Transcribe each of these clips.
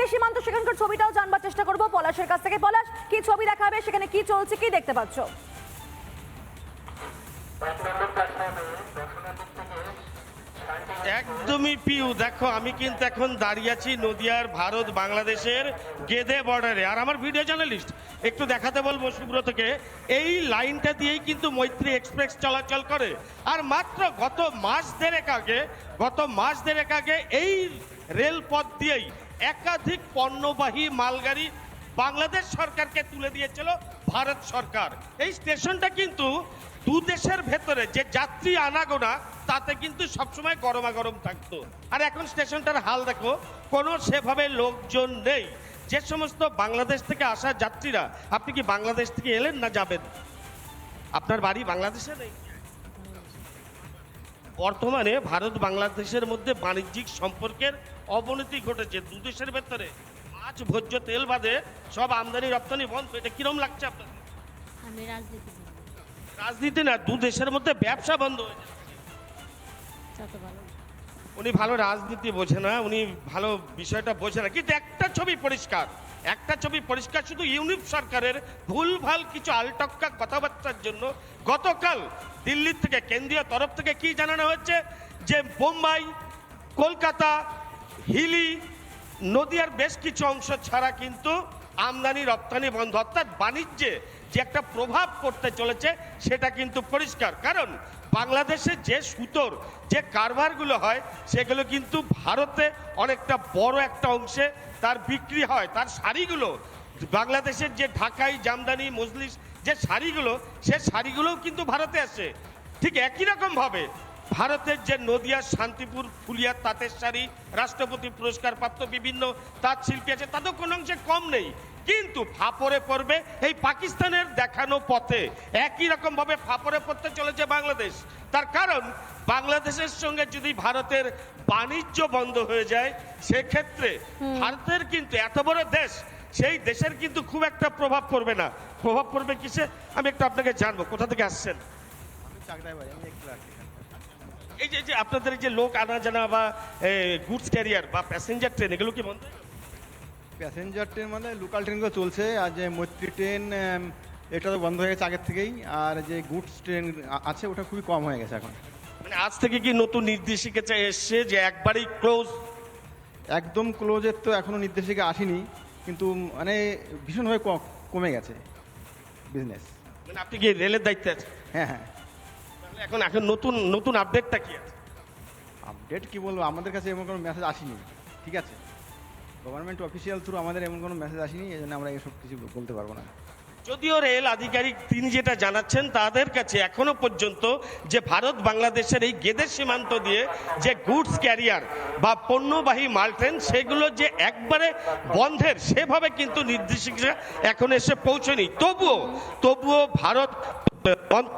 গেদে সীমান্ত সেখানকার ছবিটাও জানবার চেষ্টা করব। পলাশের কাছ থেকে। পলাশ, কি ছবি দেখাবে? সেখানে কি চলছে? কি দেখতে পাচ্ছ? একদমই পিউ। দেখো, আমি কিন্তু এখন দাঁড়িয়ে আছি নদিয়ার ভারত বাংলাদেশের গেদে বর্ডারে। আর আমার ভিডিও জার্নালিস্ট, একটু দেখাতে বলব সুব্রতকে, এই লাইনটা দিয়েই কিন্তু মৈত্রী এক্সপ্রেস চলাচল করে। আর মাত্র গত মাস দেড়েক আগে, গত মাস দেড়েক আগে এই রেলপথ দিয়েই একাধিক পণ্যবাহী মালগাড়ি বাংলাদেশ সরকারকে তুলে দিয়েছিল ভারত সরকার। এই স্টেশনটা কিন্তু দু দেশের ভেতরে যে যাত্রী আনাগোনা, তাতে কিন্তু সবসময় গরমা গরম থাকতো। আর এখন স্টেশনটার হাল দেখো, কোনো সেভাবে লোকজন নেই। যে সমস্ত বাংলাদেশ থেকে আসা যাত্রীরা, আপনি কি বাংলাদেশ থেকে এলেন না যাবেন? আপনার বাড়ি বাংলাদেশে নেই? বর্তমানে ভারত বাংলাদেশের মধ্যে বাণিজ্যিক সম্পর্কের অবনতি ঘটেছে। দু দেশের ভেতরে মাছ ভোজ্য তেল বাদে সব আমদানি রপ্তানি বন্ধ। এটা কিরম লাগছে আপনার? আমি রাজনীতি রাজনীতি না দু দেশের মধ্যে ব্যবসা বন্ধ হয়ে যাচ্ছে। উনি ভালো রাজনীতি বোঝে না উনি ভালো বিষয়টা বোঝে না। কিন্তু একটা ছবি পরিষ্কার। একটা ছবি পরিষ্কার, শুধু ইউনিফ সরকারের ভুলভাল কিছু আলটক্কা কথাবার্তার জন্য গতকাল দিল্লির থেকে, কেন্দ্রীয় তরফ থেকে কি জানানো হচ্ছে যে বোম্বাই, কলকাতা, হিলি, নদীয়ার বেশ কিছু অংশ ছাড়া কিন্তু আমদানি, রপ্তানি বন্ধ, অর্থাৎ বাণিজ্যে যে একটা প্রভাব পড়তে চলেছে, সেটা কিন্তু পরিষ্কার। কারণ বাংলাদেশে যে সুতোর, যে কারবারগুলো হয়, সেগুলো কিন্তু ভারতে অনেকটা বড় একটা অংশে তার বিক্রি হয়। তার শাড়িগুলো, বাংলাদেশের যে ঢাকাই, জামদানি, মজলিস যে শাড়িগুলো, সে শাড়িগুলোও কিন্তু ভারতে আসে। ঠিক একই রকমভাবে ভারতের যে নদিয়া, শান্তিপুর, ফুলিয়া, তাঁতের শাড়ি, রাষ্ট্রপতি পুরস্কার প্রাপ্ত বিভিন্ন তাঁত শিল্পী আছে তাদের কোনো অংশে কম নেই। কিন্তু ফাপরে পড়বে এই পাকিস্তানের দেখানো পথে। একই রকম ভাবে ফাপরে পড়তে চলেছে বাংলাদেশ। তার কারণ বাংলাদেশের সঙ্গে যদি ভারতের বাণিজ্য বন্ধ হয়ে যায় সেক্ষেত্রে ভারতের কিন্তু এত বড় দেশ সেই দেশের কিন্তু খুব একটা প্রভাব পড়বে না। প্রভাব পড়বে কিসে? আমি একটু আপনাকে জানব কোথা থেকে আসছেন? এই যে আপনাদের এই যে লোক আনা জানা বা গুডস ক্যারিয়ার বা প্যাসেঞ্জার ট্রেন এগুলো কি বন্ধ প্যাসেঞ্জার ট্রেন মানে লোকাল ট্রেনগুলো চলছে। আর যে মৈত্রী ট্রেন এটা তো বন্ধ হয়ে গেছে আগের থেকেই। আর যে গুডস ট্রেন আছে ওটা খুবই কম হয়ে গেছে এখন। মানে আজ থেকে কি নতুন নির্দেশিকা এসছে যে একবারই ক্লোজ একদম ক্লোজের তো এখনও নির্দেশিকা আসেনি। কিন্তু মানে ভীষণভাবে ক- কমে গেছে বিজনেস মানে আপনি কি রেলের দায়িত্বে আছেন? হ্যাঁ হ্যাঁ। এখন এখন নতুন নতুন আপডেটটা কি আছে? আপডেট কি বলব? আমাদের কাছে এমন কোনো মেসেজ আসেনি। ঠিক আছে? গভর্নমেন্ট অফিসিয়াল থ্রু আমাদের এমন কোনো মেসেজ আসেনি, এই জন্য আমরা এসব কিছু বলতে পারব না। যদিও রেল আধিকারিক তিনি যেটা জানাচ্ছেন, তাদের কাছে এখনও পর্যন্ত যে ভারত বাংলাদেশের এই গেদের সীমান্ত দিয়ে যে গুডস ক্যারিয়ার বা পণ্যবাহী মাল ট্রেন সেগুলো যে একবারে বন্ধের, সেভাবে কিন্তু নির্দেশিকা এখন এসে পৌঁছনি। তবুও তবুও ভারত বন্ধ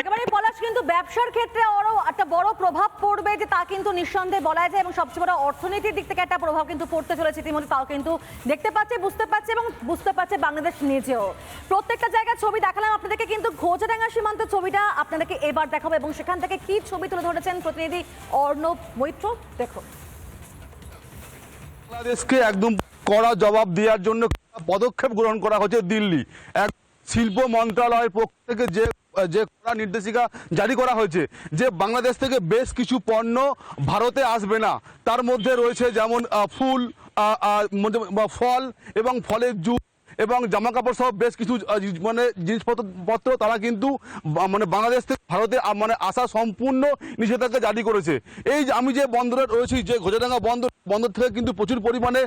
একেবারে পলাশ কিন্তু ব্যবসার ক্ষেত্রে আরও একটা বড় প্রভাব পড়বে যে তা কিন্তু নিঃসন্দেহে বলা যায় এবং সবচেয়ে বড় অর্থনীতির দিক থেকে একটা প্রভাব কিন্তু পড়তে চলেছে ইতিমধ্যে, তাও কিন্তু দেখতে পাচ্ছে, বুঝতে পারছে এবং বুঝতে পারছে বাংলাদেশ নিজেও। প্রত্যেকটা জায়গায় ছবি দেখালাম, আপনাদেরকে কিন্তু ঘোজাডাঙ্গা সীমান্ত ছবিটা আপনাদেরকে এবার দেখাবো এবং সেখান থেকে কি ছবি তুলে ধরেছেন প্রতিনিধি অর্ণব মৈত্র? দেখো বাংলাদেশকে একদম কড়া জবাব দেওয়ার জন্য পদক্ষেপ গ্রহণ করা হচ্ছে দিল্লি। এক শিল্প মন্ত্রণালয়ের পক্ষ থেকে যে যে নির্দেশিকা জারি করা হয়েছে যে বাংলাদেশ থেকে বেশ কিছু পণ্য ভারতে আসবে না। তার মধ্যে রয়েছে যেমন ফুল ফল এবং ফলের জুস। এবং জামা কাপড় সহ বেশ কিছু মানে জিনিসপত্র তারা কিন্তু মানে বাংলাদেশ থেকে ভারতে মানে আসা সম্পূর্ণ নিষেধাজ্ঞা জারি করেছে। এই যে আমি যে বন্দরে রয়েছি, যে ঘোজাডাঙ্গা বন্দর বন্দর থেকে কিন্তু প্রচুর পরিমাণে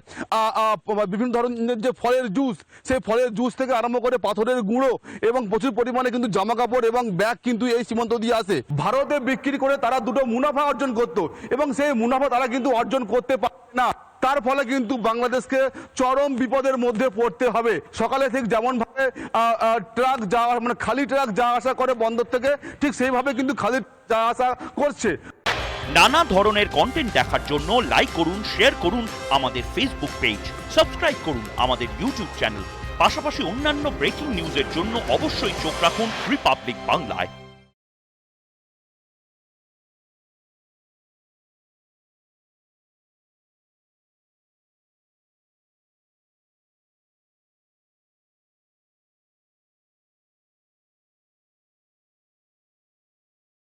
বিভিন্ন ধরনের যে ফলের জুস, সেই ফলের জুস থেকে আরম্ভ করে পাথরের গুঁড়ো এবং প্রচুর পরিমাণে কিন্তু জামা কাপড় এবং ব্যাগ কিন্তু এই সীমান্ত দিয়ে আসে। ভারতে বিক্রি করে তারা দুটো মুনাফা অর্জন করতো এবং সেই মুনাফা তারা কিন্তু অর্জন করতে পারে না। তার ফলে কিন্তু বাংলাদেশকে চরম বিপদের মধ্যে পড়তে হবে। সকালে ঠিক যেমন ভাবে আহ, আহ, ট্রাক যাওয়া মানে খালি ট্রাক যা আসা করে বন্দর থেকে ঠিক সেইভাবে কিন্তু খালি যা আসা করছে। নানা ধরনের কন্টেন্ট দেখার জন্য লাইক করুন শেয়ার করুন আমাদের ফেসবুক পেজ সাবস্ক্রাইব করুন আমাদের ইউটিউব চ্যানেল পাশাপাশি অন্যান্য ব্রেকিং নিউজের জন্য অবশ্যই চোখ রাখুন রিপাবলিক বাংলায়